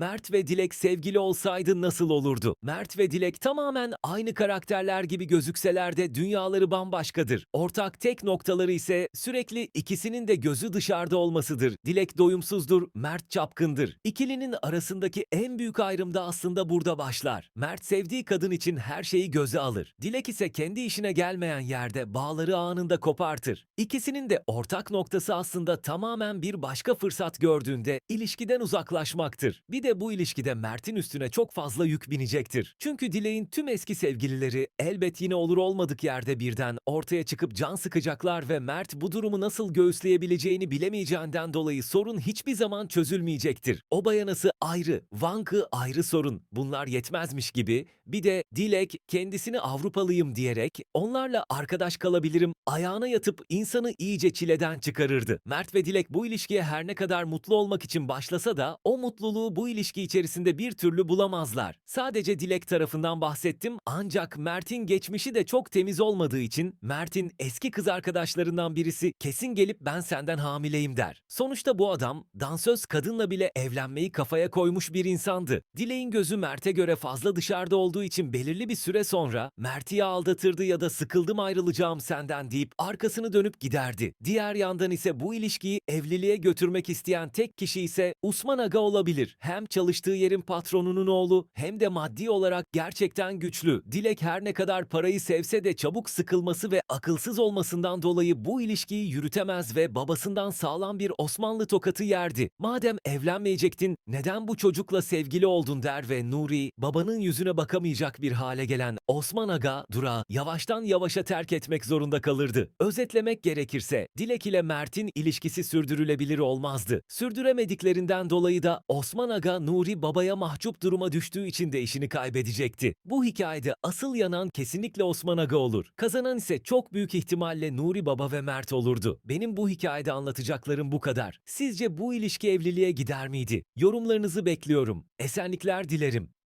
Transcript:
Mert ve Dilek sevgili olsaydı nasıl olurdu? Mert ve Dilek tamamen aynı karakterler gibi gözükseler de dünyaları bambaşkadır. Ortak tek noktaları ise sürekli ikisinin de gözü dışarıda olmasıdır. Dilek doyumsuzdur, Mert çapkındır. İkilinin arasındaki en büyük ayrım da aslında burada başlar. Mert sevdiği kadın için her şeyi göze alır. Dilek ise kendi işine gelmeyen yerde bağları anında kopartır. İkisinin de ortak noktası aslında tamamen bir başka fırsat gördüğünde ilişkiden uzaklaşmaktır. Bir de bu ilişkide Mert'in üstüne çok fazla yük binecektir. Çünkü Dilek'in tüm eski sevgilileri elbet yine olur olmadık yerde birden ortaya çıkıp can sıkacaklar ve Mert bu durumu nasıl göğüsleyebileceğini bilemeyeceğinden dolayı sorun hiçbir zaman çözülmeyecektir. O bayanası ayrı, Vank'ı ayrı sorun. Bunlar yetmezmiş gibi bir de Dilek kendisini Avrupalıyım diyerek onlarla arkadaş kalabilirim ayağına yatıp insanı iyice çileden çıkarırdı. Mert ve Dilek bu ilişkiye her ne kadar mutlu olmak için başlasa da o mutluluğu bu ilişki içerisinde bir türlü bulamazlar. Sadece Dilek tarafından bahsettim ancak Mert'in geçmişi de çok temiz olmadığı için Mert'in eski kız arkadaşlarından birisi kesin gelip ben senden hamileyim der. Sonuçta bu adam dansöz kadınla bile evlenmeyi kafaya koymuş bir insandı. Dilek'in gözü Mert'e göre fazla dışarıda olduğu için belirli bir süre sonra Mert'i ya aldatırdı ya da sıkıldım ayrılacağım senden deyip arkasını dönüp giderdi. Diğer yandan ise bu ilişkiyi evliliğe götürmek isteyen tek kişi ise Usman Aga olabilir. Hem çalıştığı yerin patronunun oğlu hem de maddi olarak gerçekten güçlü. Dilek her ne kadar parayı sevse de çabuk sıkılması ve akılsız olmasından dolayı bu ilişkiyi yürütemez ve babasından sağlam bir Osmanlı tokatı yerdi. Madem evlenmeyecektin neden bu çocukla sevgili oldun der ve Nuri babanın yüzüne bakamayacak bir hale gelen Osman Aga durağı yavaştan yavaşa terk etmek zorunda kalırdı. Özetlemek gerekirse Dilek ile Mert'in ilişkisi sürdürülebilir olmazdı. Sürdüremediklerinden dolayı da Osman Aga Nuri babaya mahcup duruma düştüğü için de işini kaybedecekti. Bu hikayede asıl yanan kesinlikle Osman Aga olur. Kazanan ise çok büyük ihtimalle Nuri Baba ve Mert olurdu. Benim bu hikayede anlatacaklarım bu kadar. Sizce bu ilişki evliliğe gider miydi? Yorumlarınızı bekliyorum. Esenlikler dilerim.